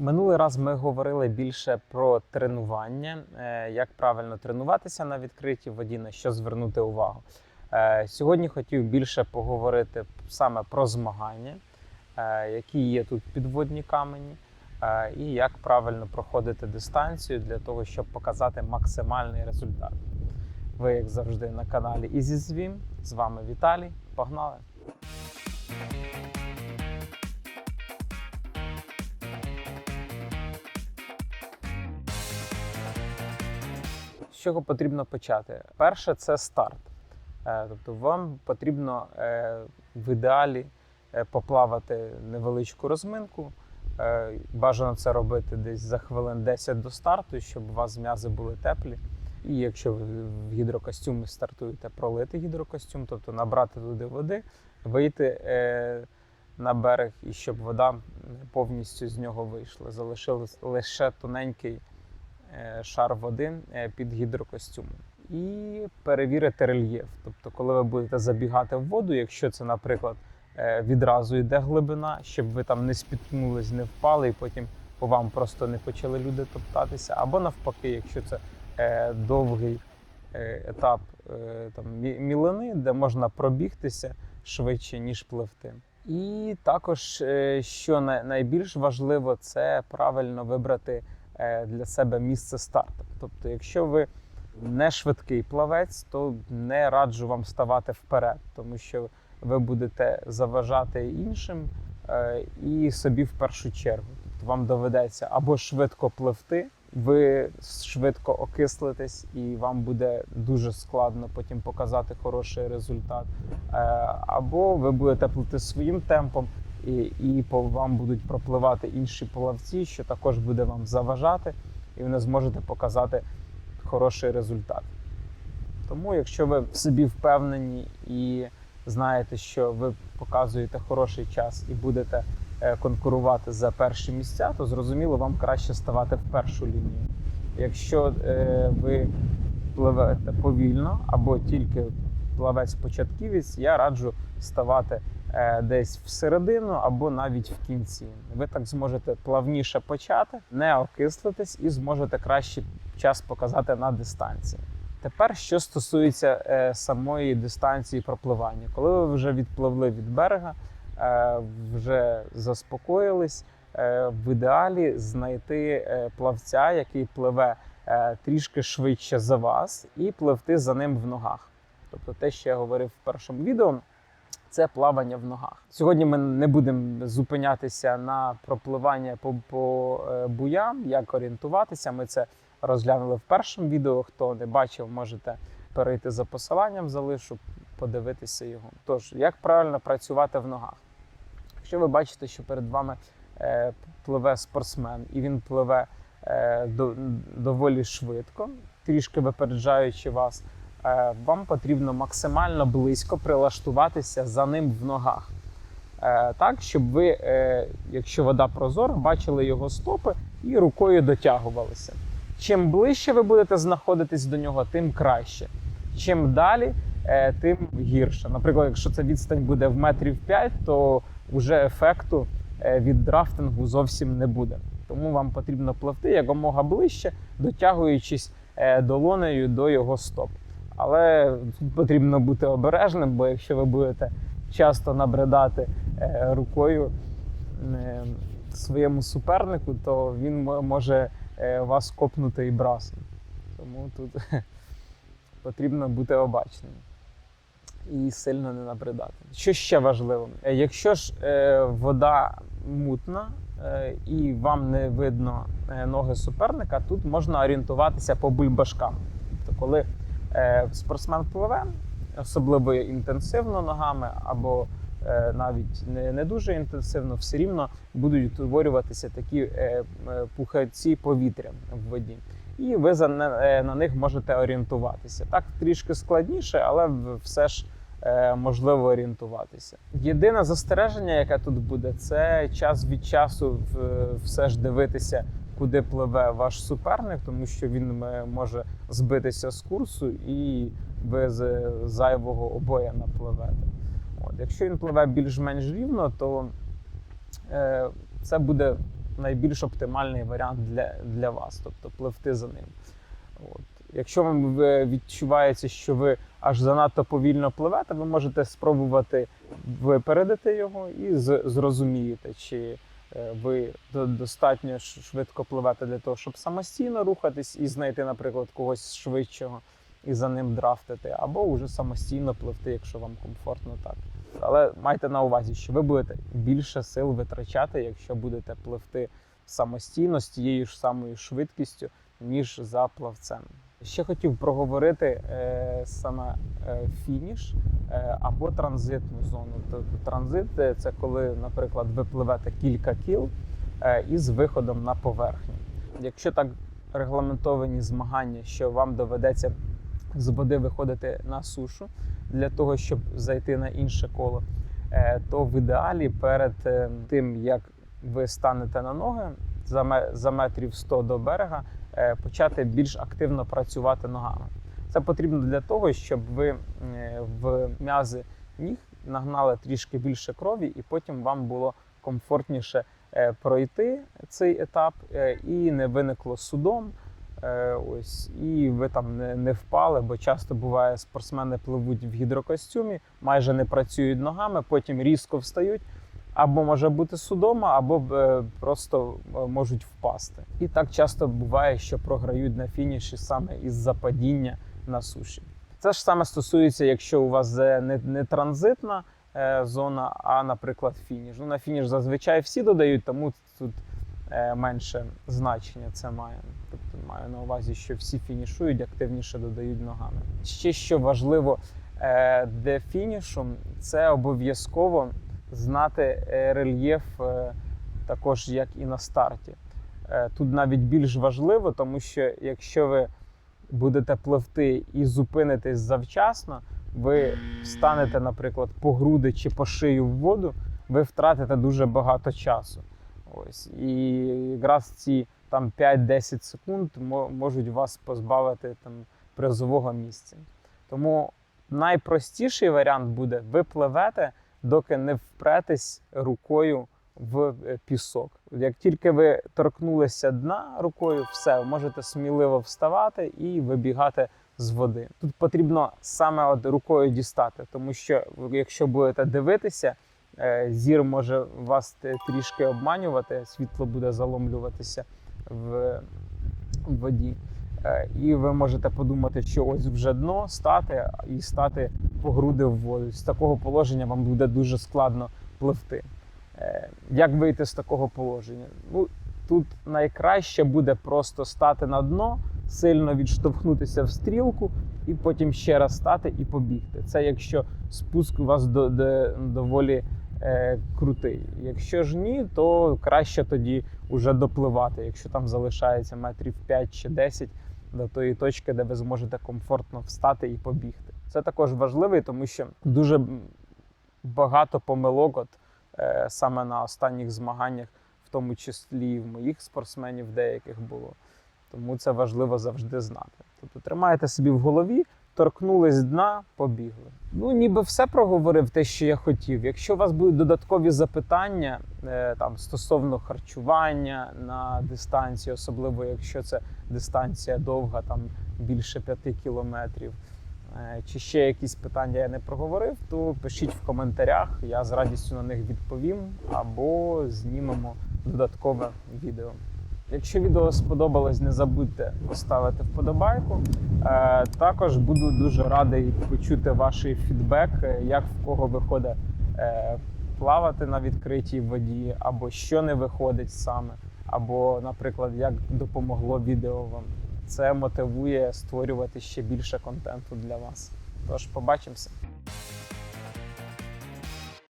Минулий раз ми говорили більше про тренування, е, як правильно тренуватися на відкритій воді, на що звернути увагу. Е, Сьогодні хотів більше поговорити саме про змагання, е, які є тут підводні камені, і як правильно проходити дистанцію для того, щоб показати максимальний результат. Ви, як завжди, на каналі EasySwim. З вами Віталій. Погнали! Чого потрібно почати? Перше це старт. Е, Тобто вам потрібно е, в ідеалі е, поплавати невеличку розминку. Бажано це робити десь за хвилин 10 до старту, щоб у вас м'язи були теплі. І якщо ви в гідрокостюмі стартуєте, пролити гідрокостюм, тобто набрати туди води, вийти на берег і щоб вода повністю з нього вийшла. Залишилось лише тоненький шар води е, під гідрокостюмом. І перевірити рельєф. Тобто, коли ви будете забігати в воду, якщо це, наприклад, е, відразу йде глибина, щоб ви там не спіткнулись, не впали, і потім по вам просто не почали люди топтатися. Або навпаки, якщо це е, довгий е, етап е, там, мілини, де можна пробігтися швидше, ніж пливти. І також, е, що най- найбільш важливо, це правильно вибрати е, для себе місце старту. Тобто, якщо ви не швидкий плавець, то не раджу вам ставати вперед, тому що ви будете заважати іншим е, і собі в першу чергу. Тобто вам доведеться або швидко пливти, ви швидко окислитесь, і вам буде дуже складно потім показати хороший результат. Е, Або ви будете плити своїм темпом, і, і по вам будуть пропливати інші плавці, що також буде вам заважати, і ви не зможете показати хороший результат. Тому, якщо ви в собі впевнені і знаєте, що ви показуєте хороший час і будете е, конкурувати за перші місця, то зрозуміло, вам краще ставати в першу лінію. Якщо е, ви пливете повільно або тільки плавець-початківець, я раджу ставати десь всередину або навіть в кінці. Ви так зможете плавніше почати, не окислитись і зможете краще час показати на дистанції. Тепер, що стосується е, самої дистанції пропливання, коли ви вже відпливли від берега, е, вже заспокоїлись, е, в ідеалі знайти е, плавця, який пливе е, трішки швидше за вас, і пливти за ним в ногах. Тобто те, що я говорив в першому відео, це плавання в ногах. Сьогодні ми не будемо зупинятися на пропливання по, по е, буям, як орієнтуватися. Ми це розглянули в першому відео. Хто не бачив, можете перейти за посиланням, залишу, подивитися його. Тож, як правильно працювати в ногах? Якщо ви бачите, що перед вами е, пливе спортсмен, і він пливе е, до, доволі швидко, трішки випереджаючи вас, вам потрібно максимально близько прилаштуватися за ним в ногах. Е, так, щоб ви, е, якщо вода прозора, бачили його стопи і рукою дотягувалися. Чим ближче ви будете знаходитись до нього, тим краще. Чим далі, е, тим гірше. Наприклад, якщо ця відстань буде в метрів 5, то вже ефекту е, від драфтингу зовсім не буде. Тому вам потрібно пливти якомога ближче, дотягуючись е, долонею до його стоп. Але тут потрібно бути обережним, бо якщо ви будете часто набридати е, рукою е, своєму супернику, то він може е, вас копнути і брасом. Тому тут потрібно бути обачним і сильно не набридати. Що ще важливо? Якщо ж вода мутна і вам не видно ноги суперника, тут можна орієнтуватися по бульбашкам. Тобто, коли спортсмен пливе, особливо інтенсивно ногами, або е, навіть не, не дуже інтенсивно, все рівно будуть утворюватися такі е, е, пухаці повітря в воді. І ви за, на, е, них можете орієнтуватися. Так трішки складніше, але все ж е, можливо орієнтуватися. Єдине застереження, яке тут буде, це час від часу все ж дивитися, куди пливе ваш суперник, тому що він е, може збитися з курсу і ви з зайвого обоя напливете. От, якщо він пливе більш-менш рівно, то е, це буде найбільш оптимальний варіант для, для вас, тобто пливти за ним. От. Якщо вам е, відчувається, що ви аж занадто повільно пливете, ви можете спробувати випередити його і зрозумієте, чи е, ви до- достатньо швидко пливете для того, щоб самостійно рухатись і знайти, наприклад, когось швидшого і за ним драфтити, або вже самостійно пливти, якщо вам комфортно так. Але майте на увазі, що ви будете більше сил витрачати, якщо будете пливти самостійно з тією ж самою швидкістю, ніж за плавцем. Ще хотів проговорити е, саме е, фініш е, або транзитну зону. Тобто транзит е, це коли, наприклад, ви пливете кілька кіл е, із виходом на поверхню. Якщо так регламентовані змагання, що вам доведеться з води виходити на сушу для того, щоб зайти на інше коло, е, то в ідеалі перед е, тим як ви станете на ноги за метрів 100 до берега, почати більш активно працювати ногами. Це потрібно для того, щоб ви е, в м'язи ніг нагнали трішки більше крові, і потім вам було комфортніше е, пройти цей етап е, і не виникло судом. Е, Ось і ви там не, не впали, бо часто буває, спортсмени пливуть в гідрокостюмі, майже не працюють ногами, потім різко встають. Або може бути судома, або е, просто е, можуть впасти. І так часто буває, що програють на фініші саме із-за падіння на суші. Це ж саме стосується, якщо у вас е, не, не транзитна зона, а, наприклад, фініш. Ну, на фініш зазвичай всі додають, тому тут менше значення це має. Тобто маю на увазі, що всі фінішують, активніше додають ногами. Ще що важливо е, для фінішу, це обов'язково знати е, рельєф е, також як і на старті. Е, Тут навіть більш важливо, тому що якщо ви будете пливти і зупинитесь завчасно, ви встанете, наприклад, по груди чи по шию в воду, ви втратите дуже багато часу. Ось і якраз ці там 5-10 секунд можуть вас позбавити там призового місця. Тому найпростіший варіант буде: ви пливете, доки не впретесь рукою в е, пісок. Як тільки ви торкнулися дна рукою, все, можете сміливо вставати і вибігати з води. Тут потрібно саме от рукою дістати, тому що якщо будете дивитися, е, зір може вас трішки обманювати, світло буде заломлюватися в в воді. Е, І ви можете подумати, що ось вже дно стати і стати по груди в воду. З такого положення вам буде дуже складно пливти. Е, Як вийти з такого положення? Ну, тут найкраще буде просто стати на дно, сильно відштовхнутися в стрілку, і потім ще раз стати і побігти. Це якщо спуск у вас до, до, доволі е, крутий. Якщо ж ні, то краще тоді вже допливати, якщо там залишається метрів 5 чи 10 до тої точки, де ви зможете комфортно встати і побігти. Це також важливо, тому що дуже багато помилок, от е, саме на останніх змаганнях, в тому числі і в моїх спортсменів деяких було. Тому це важливо завжди знати. Тобто тримаєте собі в голові, торкнулись дна, побігли. Ну, ніби все проговорив те, що я хотів. Якщо у вас будуть додаткові запитання е, там стосовно харчування на дистанції, особливо якщо це дистанція довга, там більше 5 кілометрів, е, чи ще якісь питання я не проговорив, то пишіть в коментарях, я з радістю на них відповім або знімемо додаткове відео. Якщо відео сподобалось, не забудьте поставити вподобайку. Е, Також буду дуже радий почути ваш фідбек, як в кого виходить е, плавати на відкритій воді, або що не виходить саме, або, наприклад, як допомогло відео вам. Це мотивує створювати ще більше контенту для вас. Тож побачимося.